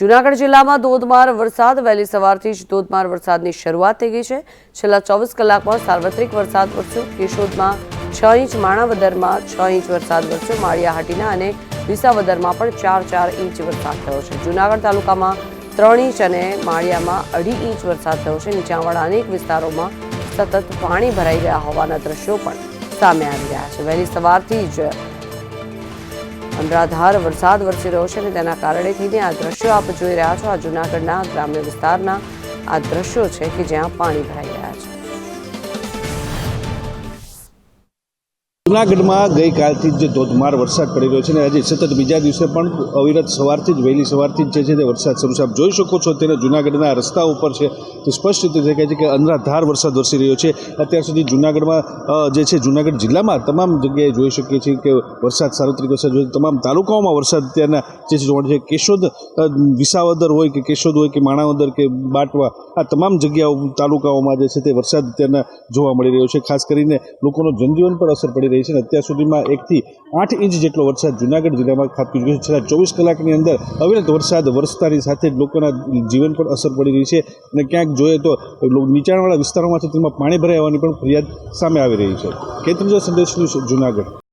જૂનાગઢ જિલ્લામાં ધોધમાર વરસાદ. વહેલી સવારથી જ ધોધમાર વરસાદની શરૂઆત થઈ ગઈ છે. છેલ્લા ચોવીસ કલાકમાં સાર્વત્રિક વરસાદ વરસ્યો. કેશોદમાં છ ઇંચ, માણાવદરમાં છ ઇંચ વરસાદ વરસ્યો. માળિયાહાટીના અને વિસાવદરમાં પણ ચાર ચાર ઇંચ વરસાદ થયો છે. જૂનાગઢ તાલુકામાં ત્રણ ઇંચ અને માળિયામાં અઢી ઇંચ વરસાદ થયો છે. નીચાણવાળા અનેક વિસ્તારોમાં સતત પાણી ભરાઈ ગયા હોવાના દ્રશ્યો પણ સામે આવી રહ્યા છે. વહેલી સવારથી જ અનરાધાર વરસાદ વરસી રહ્યો છે અને તેના કારણે થઈને આ દ્રશ્યો આપ જોઈ રહ્યા છો. આ જૂનાગઢના ગ્રામ્ય વિસ્તારના આ દ્રશ્યો છે કે જ્યાં પાણી ભરાઈ ગયા જૂનાગઢમાં ગઈકાલથી જ ધોધમાર વરસાદ પડી રહ્યો છે અને આજે સતત બીજા દિવસે પણ અવિરત સવારથી જ, વહેલી સવારથી જ છે તે વરસાદ શરૂ છે આપ જોઈ શકો છો. અત્યારે જૂનાગઢના રસ્તા ઉપર છે તે સ્પષ્ટ રીતે દેખાય છે કે અંધાધાર વરસાદ વરસી રહ્યો છે. અત્યાર સુધી જૂનાગઢમાં જે છે જૂનાગઢ જિલ્લામાં તમામ જગ્યાએ જોઈ શકીએ છીએ કે વરસાદ સાર્વત્રિક વરસાદ તમામ તાલુકાઓમાં વરસાદ અત્યારના જે છે જોવા છે. કેશોદ વિસાવદર હોય કે કેશોદ હોય કે માણાવદર કે બાટવા, આ તમામ જગ્યાઓ, તાલુકાઓમાં જે છે તે વરસાદ અત્યારના જોવા મળી રહ્યો છે. ખાસ કરીને લોકોનો જનજીવન પર અસર પડી રહી છે અને અત્યાર સુધીમાં એકથી આઠ ઇંચ જેટલો વરસાદ જૂનાગઢ જિલ્લામાં ખાબકી ચૂક્યો છે. છેલ્લા ચોવીસ કલાકની અંદર અવિરત વરસાદ, વરસતાની સાથે લોકોના જીવન પર અસર પડી રહી છે અને ક્યાંક જોઈએ તો નીચાણવાળા વિસ્તારોમાં છે તેમાં પાણી ભરાઈ આવવાની પણ ફરિયાદ સામે આવી રહી છે. કેન્દ્ર સંદેશ ન્યૂઝ જૂનાગઢ.